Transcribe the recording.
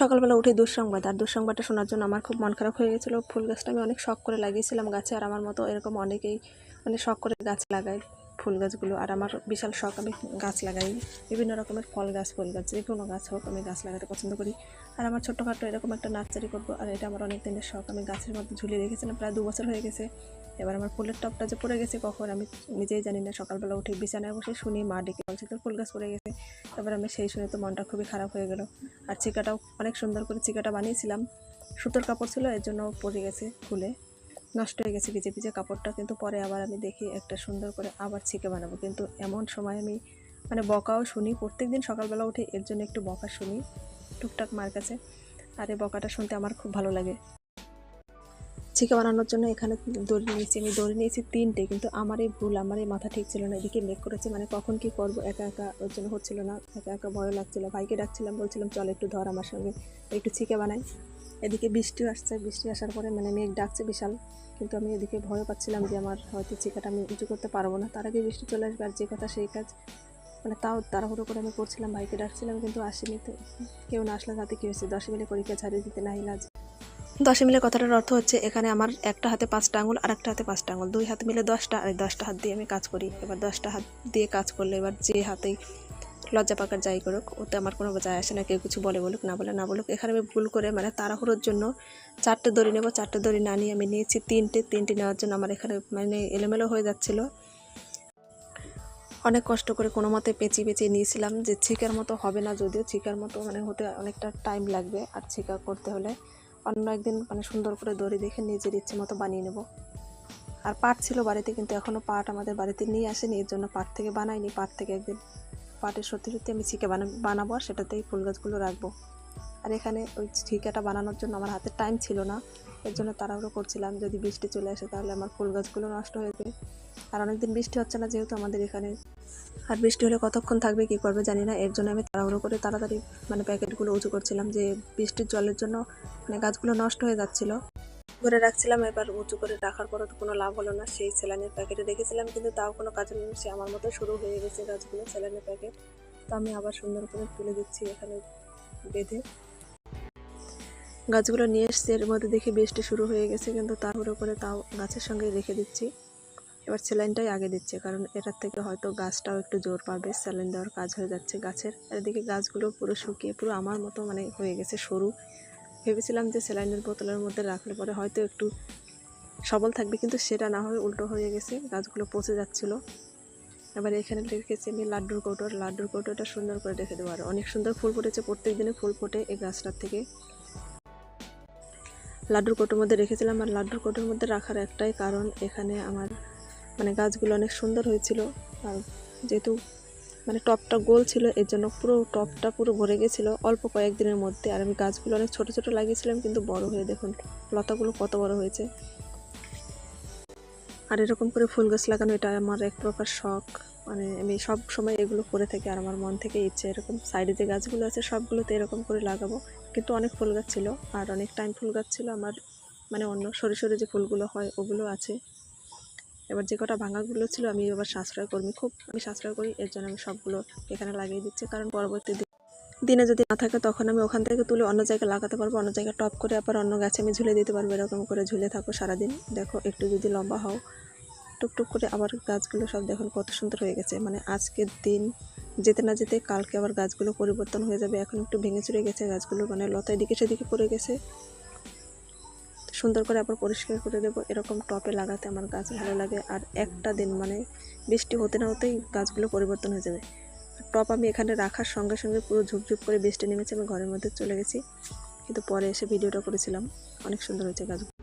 সকালবেলা উঠে দুঃসংবাদ। আর দুঃসংবাদটা শোনার জন্য আমার খুব মন খারাপ হয়ে গেছিল। ফুল গাছটা আমি অনেক শখ করে লাগিয়েছিলাম গাছে, আর আমার মতো এরকম অনেকেই মানে শখ করে গাছ লাগায়। ফুল গাছগুলো আর আমার বিশাল শখ, আমি গাছ লাগাই। বিভিন্ন রকমের ফল গাছ, ফুল গাছ, যে কোনো গাছ হোক আমি গাছ লাগাতে পছন্দ করি। আর আমার ছোট্টখাটো এরকম একটা নার্সারি করব, আর এটা আমার অনেক দিনের শখ। আমি গাছের মধ্যে ঝুলিয়ে রেখেছিলাম, প্রায় দু বছর হয়ে গেছে। এবার আমার ফুলের টপটা যে পড়ে গেছে, কখন আমি নিজেই জানি না। সকালবেলা উঠে বিছানায় বসে শুনি, মা ডেকে বলছে, তোর ফুল গাছ পড়ে গেছে। এবার আমি সেই শুনে তো মনটা খুবই খারাপ হয়ে গেল। আর চিকাটাও অনেক সুন্দর করে চিকাটা বানিয়েছিলাম। সুতোর কাপড় ছিল, এর জন্য পড়ে গেছে খুলে নষ্ট হয়ে গেছে ভিজে ভিজে কাপড়টা, কিন্তু পরে আবার আমি দেখি একটা সুন্দর করে আবার ছিকে বানাবো। কিন্তু এমন সময় আমি মানে বকাও শুনি প্রত্যেক দিন সকালবেলা উঠে এর জন্য একটু বকা শুনি, টুকটাক মার কাছে। আর এই বকাটা শুনতে আমার খুব ভালো লাগে। চিকা বানানোর জন্য এখানে দড়ি নিয়েছি, আমি দড়ি নিয়েছি তিনটে, কিন্তু আমার এই ভুল, আমার এই মাথা ঠিক ছিল না, এদিকে মেক করেছি মানে কখন কি করব, একা একা ওর জন্য হচ্ছিল না, একা একা ভয় লাগছিল, ভাইকে ডাকছিলাম, বলছিলাম, চল একটু ধর আমার সঙ্গে, একটু চিকে বানাই। এদিকে বৃষ্টিও আসছে, বৃষ্টি আসার পরে মানে মেঘ ডাকছে বিশাল। কিন্তু আমি এদিকে ভয় পাচ্ছিলাম যে আমার হয়তো চিকাটা আমি উঁচু করতে পারব না। তার আগে বৃষ্টি চলে আসবে আর যে কথা সেই কাজ। মানে তাও তাড়াহুড়ো করে আমি করছিলাম, ভাইকে ডাকছিলাম কিন্তু আসেনি তো। কেউ না আসলে তাতে কী হয়েছে? দশ মিলে পরীক্ষা ছাড়িয়ে দিতে নাই লাজ দশে মিলে কথাটার অর্থ হচ্ছে এখানে আমার একটা হাতে পাঁচটা আঙুল আর একটা হাতে পাঁচটা আঙুল। দুই হাত মিলে দশটা, আর দশটা হাত দিয়ে আমি কাজ করি। এবার দশটা হাত দিয়ে কাজ করলে এবার যে হাতেই লজ্জা পাকার যাই করুক, ওতে আমার কোনো যায় আসে না, কেউ কিছু বলে বলুক, না বলে না বলুক। এখানে আমি ভুল করে মানে তাড়াহুড়োর জন্য চারটে দড়ি নেব, চারটে দড়ি না নিয়ে আমি নিয়েছি, তিনটে তিনটে নেওয়ার জন্য আমার এখানে মানে এলোমেলো হয়ে যাচ্ছিল। অনেক কষ্ট করে কোনো মতে পেঁচিয়ে পেঁচিয়ে নিয়েছিলাম যে ছিকার মতো হবে না যদিও, ছিকার মতো মানে হতে অনেকটা টাইম লাগবে আর ছিকা করতে হলে। অন্য একদিন মানে সুন্দর করে দড়ি দেখে নিজের ইচ্ছে মতো বানিয়ে নেব। আর পাট ছিল বাড়িতে, কিন্তু এখনও পাট আমাদের বাড়িতে নিয়ে আসেনি, এর জন্য পাট থেকে বানাইনি, পাট থেকে একদিন পাটের সত্যি সত্যি আমি ছিকে বানা বানাবো আর সেটাতেই ফুল গাছগুলো রাখব। আর এখানে ওই ঠিকাটা বানানোর জন্য আমার হাতে টাইম ছিল না। এর জন্য তাড়াহুড়ো করছিলাম। যদি বৃষ্টি চলে আসে তাহলে আমার ফুল গাছগুলো নষ্ট হয়ে যাবে। আর অনেকদিন বৃষ্টি হচ্ছে না যেহেতু আমাদের এখানে। আর বৃষ্টি হলে কতক্ষণ থাকবে কী করবে জানি না। এর জন্য আমি তাড়াহুড়ো করে তাড়াতাড়ি মানে প্যাকেটগুলো উঁচু করছিলাম যে বৃষ্টির জলের জন্য মানে গাছগুলো নষ্ট হয়ে যাচ্ছিল। করে রাখছিলাম, এবার উঁচু করে রাখার পরও তো কোনো লাভ হলো না। সেই স্যালাইনের প্যাকেটে রেখেছিলাম, কিন্তু তাও কোনো কাজে সে আমার মতো শুরু হয়ে গেছে গাছগুলো স্যালাইনের প্যাকেট। তো আমি আবার সুন্দর করে তুলে দিচ্ছি এখানে বেঁধে। গাছগুলো নিয়ে এসছি, এর মধ্যে দেখি বৃষ্টি শুরু হয়ে গেছে, কিন্তু তাড়াহুড়ো করে তাও গাছের সঙ্গে রেখে দিচ্ছি। এবার স্যালাইনটাই আগে দিচ্ছে, কারণ এটার থেকে হয়তো গাছটাও একটু জোর পাবে, স্যালাইন দেওয়ার কাজ হয়ে যাচ্ছে গাছের। এদিকে গাছগুলো পুরো শুকিয়ে, পুরো আমার মতো মানে হয়ে গেছে সরু। ভেবেছিলাম যে স্যালাইনের বোতলের মধ্যে রাখলে পরে হয়তো একটু সবল থাকবে, কিন্তু সেটা না হয়ে উল্টো হয়ে গেছে, গাছগুলো পচে যাচ্ছিল। এবার এখানে রেখেছি আমি লাড্ডুর কৌটোর লাড্ডুর কৌটোটা সুন্দর করে রেখে দেবো। আর অনেক সুন্দর ফুল ফুটেছে, প্রত্যেক দিনে ফুল ফোটে এই গাছটার থেকে। লাড্ডুর কৌটোর মধ্যে রেখেছিলাম, আর লাড্ডুর কৌটোর মধ্যে রাখার একটাই কারণ এখানে আমার মানে গাছগুলো অনেক সুন্দর হয়েছিল। আর যেহেতু মানে টপটা গোল ছিল, এর জন্য পুরো টপটা পুরো ভরে গেছিল অল্প কয়েকদিনের মধ্যে। আর আমি গাছগুলো অনেক ছোট ছোট লাগিয়েছিলাম, কিন্তু বড় হয়ে দেখুন, লতাগুলো কত বড় হয়েছে। আর এরকম করে ফুল গাছ লাগানো, এটা আমার এক প্রকার শখ। মানে আমি সব সময় এগুলো করে থাকি আর আমার মন থেকে ইচ্ছে এরকম সাইডে যে গাছগুলো আছে, সবগুলোতে এরকম করে লাগাবো। কিন্তু অনেক ফুল গাছ ছিল, আর অনেক টাইম ফুল গাছ ছিল আমার মানে অন্য সরে সরে যে ফুলগুলো হয়, ওগুলো আছে। এবার যে কটা ভাঙাগুলো ছিল, আমি এবার সাশ্রয় কর্মী। খুব আমি সাশ্রয় করি, এর জন্য আমি সবগুলো এখানে লাগিয়ে দিচ্ছি। কারণ পরবর্তী দিন যদি না থাকে, তখন আমি ওখান থেকে তুলে অন্য জায়গায় লাগাতে পারব, অন্য জায়গায় টপ করে আবার অন্য গাছে আমি ঝুলে দিতে পারব, এরকম করে ঝুলে থাকো সারাদিন। দেখো, একটু যদি লম্বা হও, টুকটুক করে আবার গাছগুলো সব দেখুন কত সুন্দর হয়ে গেছে। মানে আজকের দিন, যেতে না যেতে কালকে আবার গাছগুলো পরিবর্তন হয়ে যাবে। এখন একটু ভেঙে চুরে গেছে গাছগুলো মানে লতায় দিকে সেদিকে পড়ে গেছে। সুন্দর করে আবার পরিষ্কার করে দেবো। এরকম টপে লাগাতে আমার গাছ ভালো লাগে। আর একটা দিন মানে বৃষ্টি হতে না হতেই গাছগুলো পরিবর্তন হয়ে যাবে। টপ আমি এখানে রাখার সঙ্গে সঙ্গে পুরো ঝুপঝুপ করে বৃষ্টি নেমেছে, আমি ঘরের মধ্যে চলে গেছি। কিন্তু পরে এসে ভিডিওটা করেছিলাম। অনেক সুন্দর হয়েছে গাছগুলো